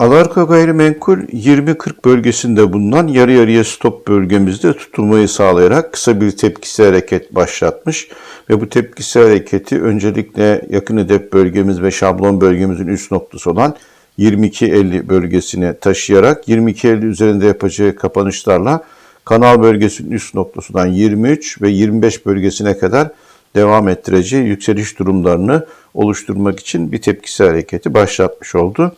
Alarka gayrimenkul 20-40 bölgesinde bulunan yarı yarıya stop bölgemizde tutulmayı sağlayarak kısa bir tepkisi hareket başlatmış ve bu tepkisi hareketi öncelikle yakın hedef bölgemiz ve şablon bölgemizin üst noktası olan 22.50 bölgesine taşıyarak 22.50 üzerinde yapacağı kapanışlarla kanal bölgesinin üst noktasından 23 ve 25 bölgesine kadar devam ettireceği yükseliş durumlarını oluşturmak için bir tepkisi hareketi başlatmış oldu.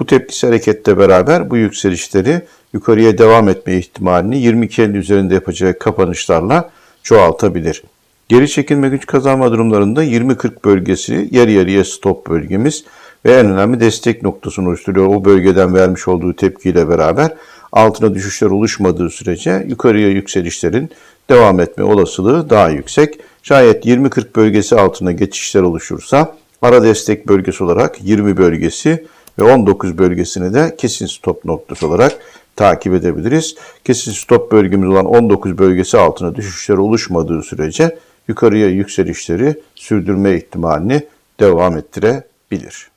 Bu tepkisi hareketle beraber bu yükselişleri yukarıya devam etme ihtimalini 22.50 üzerinde yapacağı kapanışlarla çoğaltabilir. Geri çekilme güç kazanma durumlarında 20-40 bölgesi yarı yarıya stop bölgemiz ve en önemli destek noktasını oluşturuyor. O bölgeden vermiş olduğu tepkiyle beraber altına düşüşler oluşmadığı sürece yukarıya yükselişlerin devam etme olasılığı daha yüksek. Şayet 20-40 bölgesi altına geçişler oluşursa ara destek bölgesi olarak 20 bölgesi ve 19 bölgesini de kesin stop noktası olarak takip edebiliriz. Kesin stop bölgemiz olan 19 bölgesi altına düşüşler oluşmadığı sürece yukarıya yükselişleri sürdürme ihtimalini devam ettirebilir.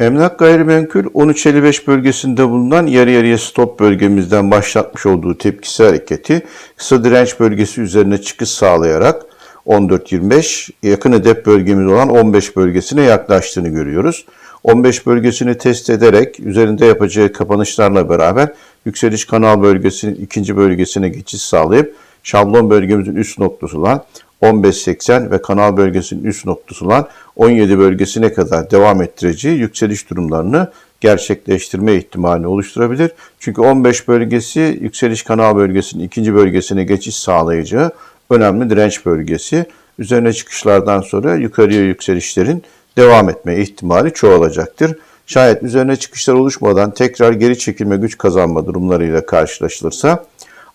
Emlak gayrimenkul 13.55 bölgesinde bulunan yarı yarıya stop bölgemizden başlatmış olduğu tepkisi hareketi kısa direnç bölgesi üzerine çıkış sağlayarak 14.25 yakın hedef bölgemiz olan 15 bölgesine yaklaştığını görüyoruz. 15 bölgesini test ederek üzerinde yapacağı kapanışlarla beraber yükseliş kanal bölgesinin ikinci bölgesine geçiş sağlayıp şablon bölgemizin üst noktası olan 15.80 ve kanal bölgesinin üst noktası olan 17 bölgesine kadar devam ettireceği yükseliş durumlarını gerçekleştirme ihtimalini oluşturabilir. Çünkü 15 bölgesi yükseliş kanal bölgesinin ikinci bölgesine geçiş sağlayacağı önemli direnç bölgesi. Üzerine çıkışlardan sonra yukarıya yükselişlerin devam etme ihtimali çoğalacaktır. Şayet üzerine çıkışlar oluşmadan tekrar geri çekilme güç kazanma durumlarıyla karşılaşılırsa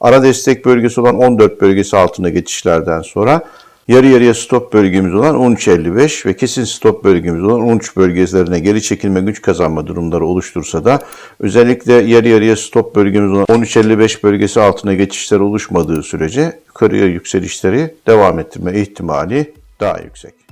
ara destek bölgesi olan 14 bölgesi altına geçişlerden sonra yarı yarıya stop bölgemiz olan 13.55 ve kesin stop bölgemiz olan 13 bölgelerine geri çekilme güç kazanma durumları oluştursa da özellikle yarı yarıya stop bölgemiz olan 13.55 bölgesi altına geçişler oluşmadığı sürece yukarıya yükselişleri devam ettirme ihtimali daha yüksek.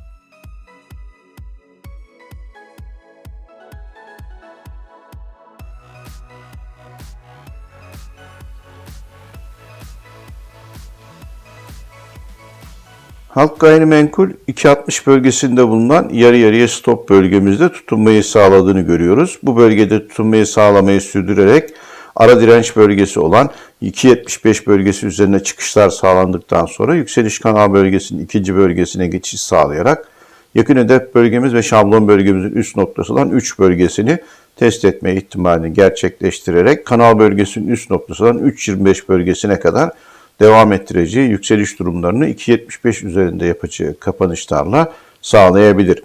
Halk gayrimenkul 2.60 bölgesinde bulunan yarı yarıya stop bölgemizde tutunmayı sağladığını görüyoruz. Bu bölgede tutunmayı sağlamayı sürdürerek ara direnç bölgesi olan 2.75 bölgesi üzerine çıkışlar sağlandıktan sonra yükseliş kanal bölgesinin ikinci bölgesine geçiş sağlayarak yakın hedef bölgemiz ve şablon bölgemizin üst noktası olan 3 bölgesini test etme ihtimalini gerçekleştirerek kanal bölgesinin üst noktası olan 3.25 bölgesine kadar devam ettireceği yükseliş durumlarını 2.75 üzerinde yapacağı kapanışlarla sağlayabilir.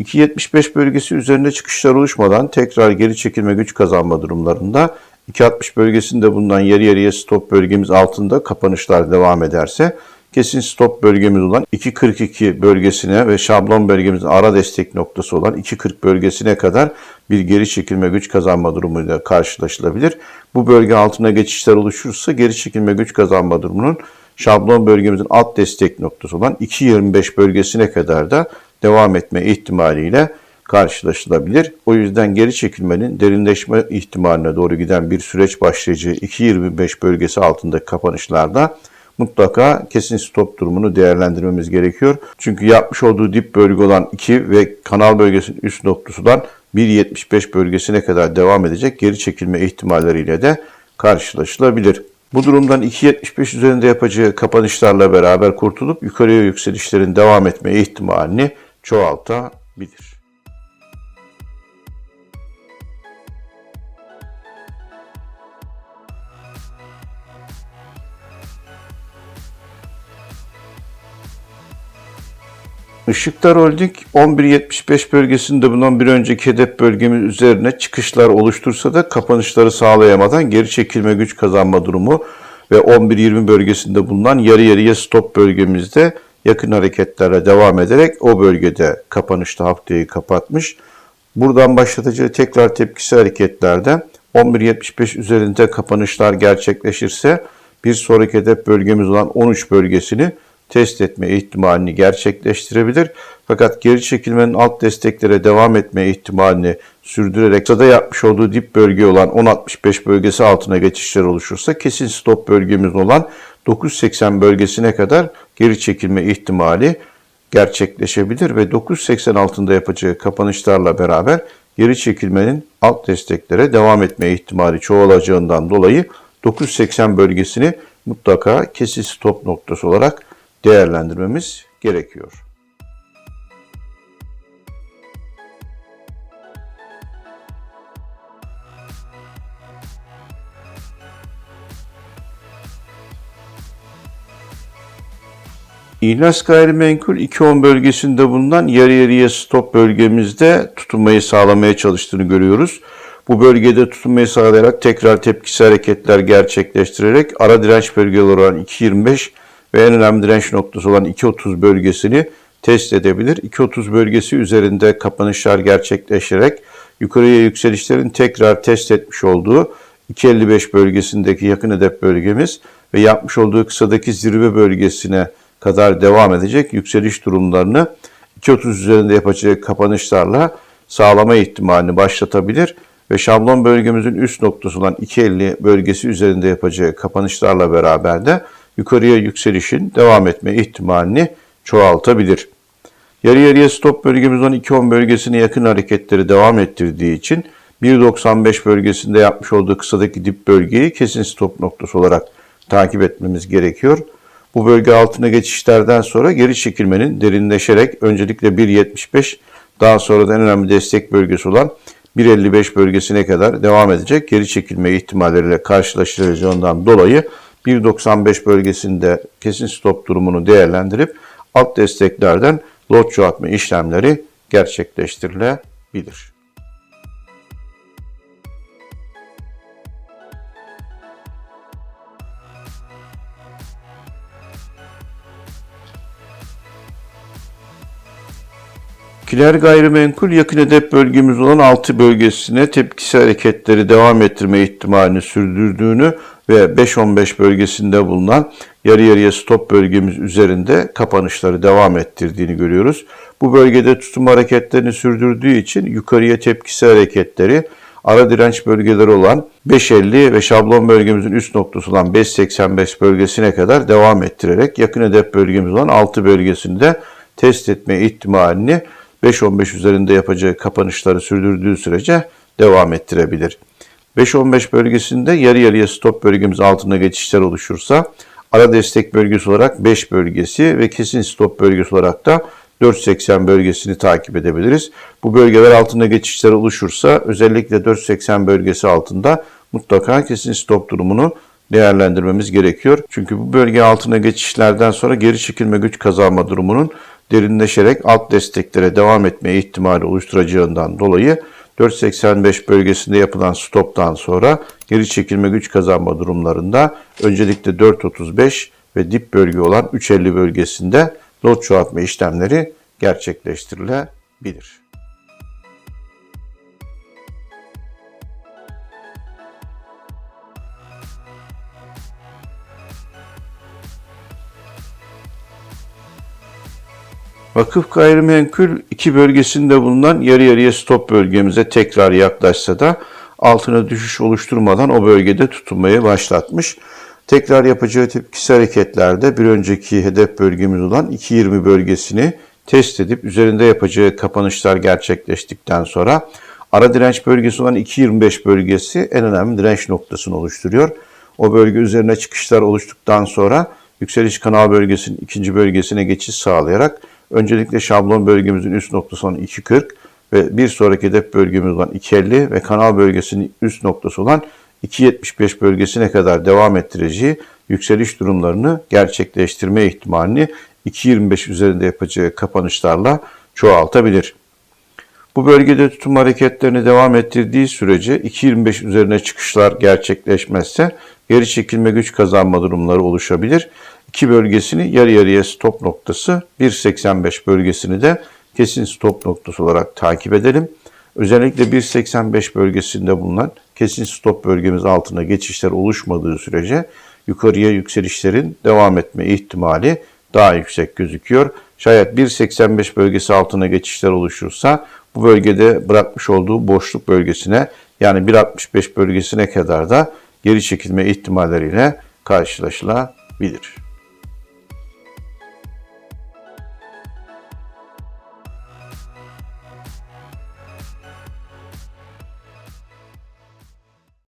2.75 bölgesi üzerinde çıkışlar oluşmadan tekrar geri çekilme güç kazanma durumlarında 2.60 bölgesinde bulunan yarı yarıya stop bölgemiz altında kapanışlar devam ederse kesin stop bölgemiz olan 2.42 bölgesine ve şablon bölgemizin ara destek noktası olan 2.40 bölgesine kadar bir geri çekilme güç kazanma durumuyla karşılaşılabilir. Bu bölge altına geçişler oluşursa geri çekilme güç kazanma durumunun şablon bölgemizin alt destek noktası olan 2.25 bölgesine kadar da devam etme ihtimaliyle karşılaşılabilir. O yüzden geri çekilmenin derinleşme ihtimaline doğru giden bir süreç başlayacağı 2.25 bölgesi altındaki kapanışlarda mutlaka kesin stop durumunu değerlendirmemiz gerekiyor. Çünkü yapmış olduğu dip bölge olan 2 ve kanal bölgesinin üst noktası olan 1.75 bölgesine kadar devam edecek geri çekilme ihtimalleriyle de karşılaşılabilir. Bu durumdan 2.75 üzerinde yapacağı kapanışlarla beraber kurtulup yukarıya yükselişlerin devam etme ihtimalini çoğaltabilir. Işıklar Holding 11.75 bölgesinde bulunan bir önceki hedef bölgemiz üzerine çıkışlar oluştursa da kapanışları sağlayamadan geri çekilme güç kazanma durumu ve 11.20 bölgesinde bulunan yarı yarıya stop bölgemizde yakın hareketlerle devam ederek o bölgede kapanışta haftayı kapatmış. Buradan başlatacağı tekrar tepkisi hareketlerde 11.75 üzerinde kapanışlar gerçekleşirse bir sonraki hedef bölgemiz olan 13 bölgesini test etme ihtimalini gerçekleştirebilir. Fakat geri çekilmenin alt desteklere devam etme ihtimalini sürdürerek sada yapmış olduğu dip bölge olan 10.65 bölgesi altına geçişler oluşursa kesin stop bölgemiz olan 9.80 bölgesine kadar geri çekilme ihtimali gerçekleşebilir ve 9.80 altında yapacağı kapanışlarla beraber geri çekilmenin alt desteklere devam etme ihtimali çoğalacağından dolayı 9.80 bölgesini mutlaka kesin stop noktası olarak değerlendirmemiz gerekiyor. İhlas gayrimenkul 2.10 bölgesinde bulunan yarı yarıya stop bölgemizde tutunmayı sağlamaya çalıştığını görüyoruz. Bu bölgede tutunmayı sağlayarak tekrar tepkisi hareketler gerçekleştirerek ara direnç bölgeleri olan 2.25 ve en önemli direnç noktası olan 2.30 bölgesini test edebilir. 2.30 bölgesi üzerinde kapanışlar gerçekleşerek yukarıya yükselişlerin tekrar test etmiş olduğu 2.55 bölgesindeki yakın hedef bölgemiz ve yapmış olduğu kısadaki zirve bölgesine kadar devam edecek yükseliş durumlarını 2.30 üzerinde yapacağı kapanışlarla sağlama ihtimalini başlatabilir ve şablon bölgemizin üst noktası olan 2.50 bölgesi üzerinde yapacağı kapanışlarla beraber de yukarıya yükselişin devam etme ihtimalini çoğaltabilir. Yarı yarıya stop bölgemiz olan 2.10 bölgesine yakın hareketleri devam ettirdiği için 1.95 bölgesinde yapmış olduğu kısadaki dip bölgeyi kesin stop noktası olarak takip etmemiz gerekiyor. Bu bölge altına geçişlerden sonra geri çekilmenin derinleşerek öncelikle 1.75 daha sonra da en önemli destek bölgesi olan 1.55 bölgesine kadar devam edecek geri çekilme ihtimalleriyle karşılaşılacağından dolayı 1.95 bölgesinde kesin stop durumunu değerlendirip alt desteklerden lot çoğaltma işlemleri gerçekleştirilebilir. Kiler gayrimenkul yakın hedef bölgemiz olan 6 bölgesine tepkisi hareketleri devam ettirme ihtimalini sürdürdüğünü ve 5-15 bölgesinde bulunan yarı yarıya stop bölgemiz üzerinde kapanışları devam ettirdiğini görüyoruz. Bu bölgede tutum hareketlerini sürdürdüğü için yukarıya tepkisi hareketleri ara direnç bölgeleri olan 5.50 ve şablon bölgemizin üst noktası olan 5.85 bölgesine kadar devam ettirerek yakın hedef bölgemiz olan 6 bölgesinde test etme ihtimalini 5.15 üzerinde yapacağı kapanışları sürdürdüğü sürece devam ettirebilir. 5.15 bölgesinde yarı yarıya stop bölgemiz altında geçişler oluşursa ara destek bölgesi olarak 5 bölgesi ve kesin stop bölgesi olarak da 4.80 bölgesini takip edebiliriz. Bu bölgeler altında geçişler oluşursa özellikle 4.80 bölgesi altında mutlaka kesin stop durumunu değerlendirmemiz gerekiyor. Çünkü bu bölge altına geçişlerden sonra geri çekilme güç kazanma durumunun derinleşerek alt desteklere devam etme ihtimali oluşturacağından dolayı 4.85 bölgesinde yapılan stoptan sonra geri çekilme güç kazanma durumlarında öncelikle 4.35 ve dip bölge olan 3.50 bölgesinde lot çoğaltma işlemleri gerçekleştirilebilir. Vakıf gayrimenkul iki bölgesinde bulunan yarı yarıya stop bölgemize tekrar yaklaşsa da altına düşüş oluşturmadan o bölgede tutunmayı başlatmış. Tekrar yapacağı tepkisi hareketlerde bir önceki hedef bölgemiz olan 2.20 bölgesini test edip üzerinde yapacağı kapanışlar gerçekleştikten sonra ara direnç bölgesi olan 2.25 bölgesi en önemli direnç noktasını oluşturuyor. O bölge üzerine çıkışlar oluştuktan sonra yükseliş kanal bölgesinin ikinci bölgesine geçiş sağlayarak Öncelikle şablon bölgemizin üst noktası olan 2.40 ve bir sonraki hedef bölgemiz olan 2.50 ve kanal bölgesinin üst noktası olan 2.75 bölgesine kadar devam ettireceği yükseliş durumlarını gerçekleştirme ihtimalini 2.25 üzerinde yapacağı kapanışlarla çoğaltabilir. Bu bölgede tutum hareketlerini devam ettirdiği sürece 2.25 üzerine çıkışlar gerçekleşmezse geri çekilme güç kazanma durumları oluşabilir. İki bölgesini yarı yarıya stop noktası 1.85 bölgesini de kesin stop noktası olarak takip edelim. Özellikle 1.85 bölgesinde bulunan kesin stop bölgemiz altına geçişler oluşmadığı sürece yukarıya yükselişlerin devam etme ihtimali daha yüksek gözüküyor. Şayet 1.85 bölgesi altına geçişler oluşursa bu bölgede bırakmış olduğu boşluk bölgesine yani 1.65 bölgesine kadar da geri çekilme ihtimalleriyle karşılaşılabilir.